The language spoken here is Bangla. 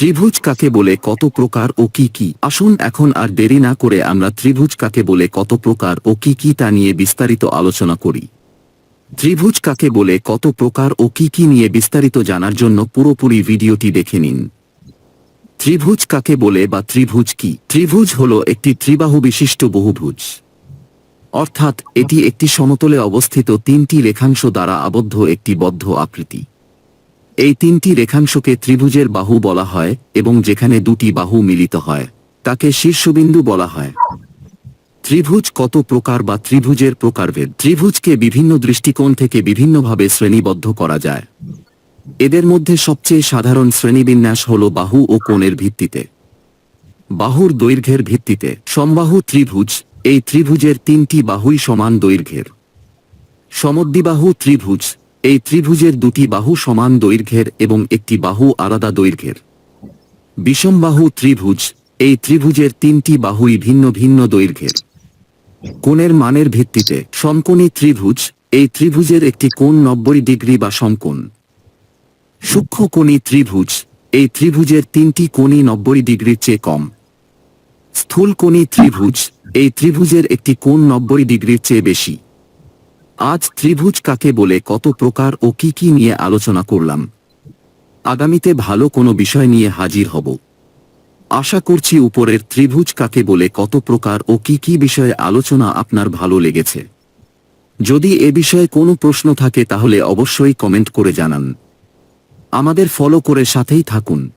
ত্রিভুজ কাকে বলে, কত প্রকার ও কি কি? আসুন এখন আর দেরি না করে আমরা ত্রিভুজ কাকে বলে, কত প্রকার ও কি কি তা নিয়ে বিস্তারিত আলোচনা করি। ত্রিভুজ কাকে বলে, কত প্রকার ও কি কি নিয়ে বিস্তারিত জানার জন্য পুরোপুরি ভিডিওটি দেখে নিন। ত্রিভুজ কাকে বলে বা ত্রিভুজ কি? ত্রিভুজ হল একটি ত্রিবাহু বিশিষ্ট বহুভুজ। অর্থাৎ, এটি একটি সমতলে অবস্থিত তিনটি রেখাংশ দ্বারা আবদ্ধ একটি বদ্ধ আকৃতি। এই তিনটি রেখাংশকে ত্রিভুজের বাহু বলা হয় এবং যেখানে দুটি বাহু মিলিত হয়, তাকে শীর্ষবিন্দু বলা হয়। ত্রিভুজ কত প্রকার বা ত্রিভুজের প্রকারভেদ? ত্রিভুজকে বিভিন্ন দৃষ্টিকোণ থেকে বিভিন্নভাবে শ্রেণীবদ্ধ করা যায়। এদের মধ্যে সবচেয়ে সাধারণ শ্রেণীবিন্যাস হল বাহু ও কোণের ভিত্তিতে। বাহুর দৈর্ঘ্যের ভিত্তিতে। সমবাহু ত্রিভুজ, এই ত্রিভুজের তিনটি বাহুই সমান দৈর্ঘ্যের। সমদ্বিবাহু ত্রিভুজ এই ত্রিভুজের দুটি বাহু সমান দৈর্ঘ্যের এবং একটি বাহু আলাদা দৈর্ঘ্যের। বিষমবাহু ত্রিভুজ, এই ত্রিভুজের তিনটি বাহুই ভিন্ন ভিন্ন দৈর্ঘ্যের। কোণের মানের ভিত্তিতে সমকোণী ত্রিভুজ, এই ত্রিভুজের একটি কোণ নব্বই ডিগ্রি বা সমকোণ। সূক্ষ্মকোণী ত্রিভুজ, এই ত্রিভুজের তিনটি কোণই নব্বই ডিগ্রির চেয়ে কম। স্থূলকোণী ত্রিভুজ, এই ত্রিভুজের একটি কোণ নব্বই ডিগ্রির চেয়ে বেশি। আজ ত্রিভুজ কাকে বলে, কত প্রকার ও কি কি নিয়ে আলোচনা করলাম। আগামীতে ভালো কোনো বিষয় নিয়ে হাজির হব। আশা করছি উপরের ত্রিভুজ কাকে বলে, কত প্রকার ও কি কি বিষয়ে আলোচনা আপনার ভালো লেগেছে। যদি এ বিষয়ে কোনো প্রশ্ন থাকে তাহলে অবশ্যই কমেন্ট করে জানান। আমাদের ফলো করে সাথেই থাকুন।